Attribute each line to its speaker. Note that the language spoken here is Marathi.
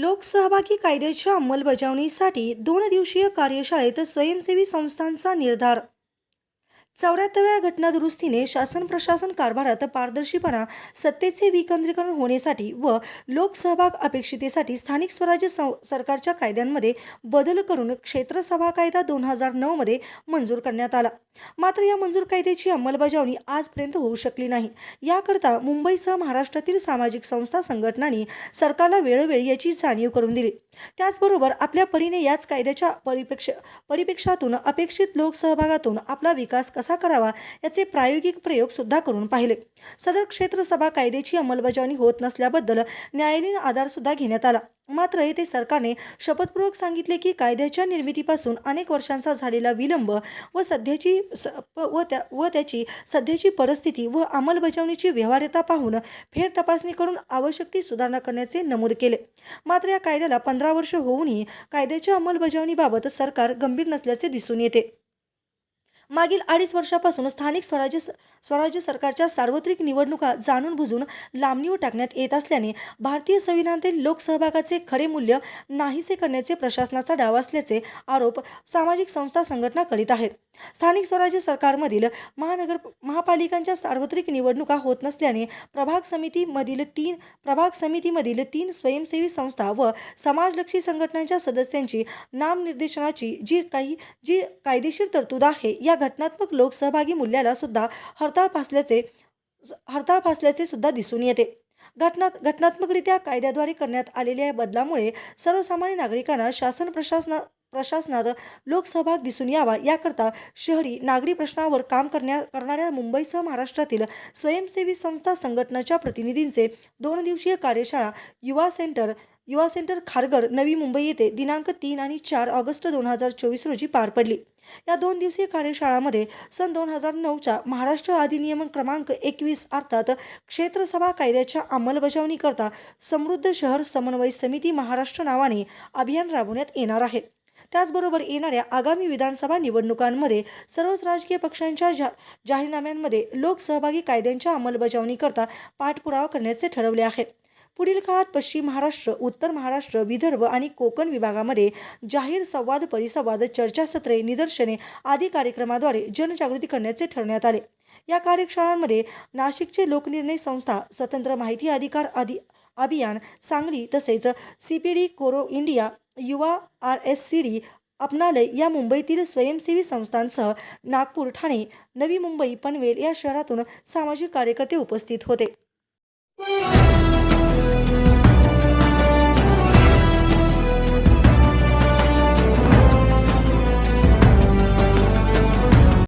Speaker 1: लोकसहभागी कायद्याच्या अंमलबजावणीसाठी दोन दिवसीय कार्यशाळेत स्वयंसेवी संस्थांचा निर्धार चौऱ्याहत्तरव्या घटनादुरुस्तीने शासन प्रशासन कारभारात पारदर्शीपणा सत्तेचे विकेंद्रीकरण होण्यासाठी व लोकसहभाग अपेक्षितेसाठी स्थानिक स्वराज्य सं सरकारच्या कायद्यांमध्ये बदल करून क्षेत्रसभा कायदा दोन हजार नऊमध्ये मंजूर करण्यात आला. मात्र या मंजूर कायद्याची अंमलबजावणी आजपर्यंत होऊ शकली नाही. याकरता मुंबईसह महाराष्ट्रातील सामाजिक संस्था संघटनांनी सरकारला वेळोवेळी याची जाणीव करून दिली. त्याचबरोबर आपल्या परीने याच कायद्याच्या परिपेक्ष परिपेक्षातून अपेक्षित लोकसहभागातून आपला विकास कसा करावा याचे प्रायोगिक प्रयोगसुद्धा करून पाहिले. सदर क्षेत्रसभा कायद्याची अंमलबजावणी होत नसल्याबद्दल न्यायालयीन आधारसुद्धा घेण्यात आला. मात्र येथे सरकारने शपथपूर्वक सांगितले की कायद्याच्या निर्मितीपासून अनेक वर्षांचा झालेला विलंब व सध्याची स प- व त्या व त्याची सध्याची परिस्थिती व अंमलबजावणीची व्यवहार्यता पाहून फेर तपासणी करून आवश्यक ती सुधारणा करण्याचे नमूद केले. मात्र या कायद्याला पंधरा वर्ष होऊनही कायद्याच्या अंमलबजावणीबाबत सरकार गंभीर नसल्याचे दिसून येते. मागील अडीच वर्षापासून स्थानिक स्वराज्य स्वराज्य सरकारच्या सार्वत्रिक निवडणुका जाणून बुजून लांबणीवर टाकण्यात येत असल्याने भारतीय संविधानातील लोकसहभागाचे खरे मूल्य नाहीसे करण्याचे प्रशासनाचा डाव असल्याचे आरोप सामाजिक संस्था संघटना करीत आहेत. स्थानिक स्वराज्य सरकारमधील महानगर महापालिकांच्या सार्वत्रिक निवडणुका होत नसल्याने प्रभाग समितीमधील तीन प्रभाग समितीमधील तीन स्वयंसेवी संस्था व समाजलक्षी संघटनांच्या सदस्यांची नामनिर्देशनाची जी काही जी कायदेशीर तरतूद आहे या घटनात्मक लोकसहभागी मूल्याला सुद्धा हरताळ फासल्याचे हरताळ फासल्याचे सुद्धा दिसून येते. घटना घटनात्मकरित्या कायद्याद्वारे करण्यात आलेल्या या बदलामुळे सर्वसामान्य नागरिकांना शासन प्रशासना प्रशासनात लोकसहभाग दिसून यावा. याकरता शहरी नागरी प्रश्नावर काम करण्या करणाऱ्या मुंबईसह महाराष्ट्रातील स्वयंसेवी संस्था संघटनाच्या प्रतिनिधींचे दोन दिवसीय कार्यशाळा युवा सेंटर युवा सेंटर खारघर नवी मुंबई येथे दिनांक तीन आणि चार ऑगस्ट दोन हजार चोवीस रोजी पार पडली. या दोन दिवसीय कार्यशाळामध्ये सन दोन हजार नऊच्या महाराष्ट्र अधिनियम क्रमांक एकवीस अर्थात क्षेत्रसभा कायद्याच्या अंमलबजावणीकरता समृद्ध शहर समन्वय समिती महाराष्ट्र नावाने अभियान राबवण्यात येणार आहे. त्याचबरोबर येणाऱ्या आगामी विधानसभा निवडणुकांमध्ये सर्वच राजकीय पक्षांच्या जा जाहीरनाम्यांमध्ये लोकसहभागी कायद्यांच्या अंमलबजावणीकरता पाठपुरावा करण्याचे ठरवले आहे. पुढील काळात पश्चिम महाराष्ट्र उत्तर महाराष्ट्र विदर्भ आणि कोकण विभागामध्ये जाहीर संवाद परिसंवाद चर्चासत्रे निदर्शने आदी कार्यक्रमाद्वारे जनजागृती करण्याचे ठरवण्यात आले. या कार्यशाळांमध्ये नाशिकचे लोकनिर्णय संस्था स्वतंत्र माहिती अधिकार आदी अभियान सांगली तसेच C P D Coro India युवा आर एस सी डी आपणालय या मुंबईतील स्वयंसेवी संस्थांसह नागपूर ठाणे नवी मुंबई पनवेल या शहरातून सामाजिक कार्यकर्ते उपस्थित होते.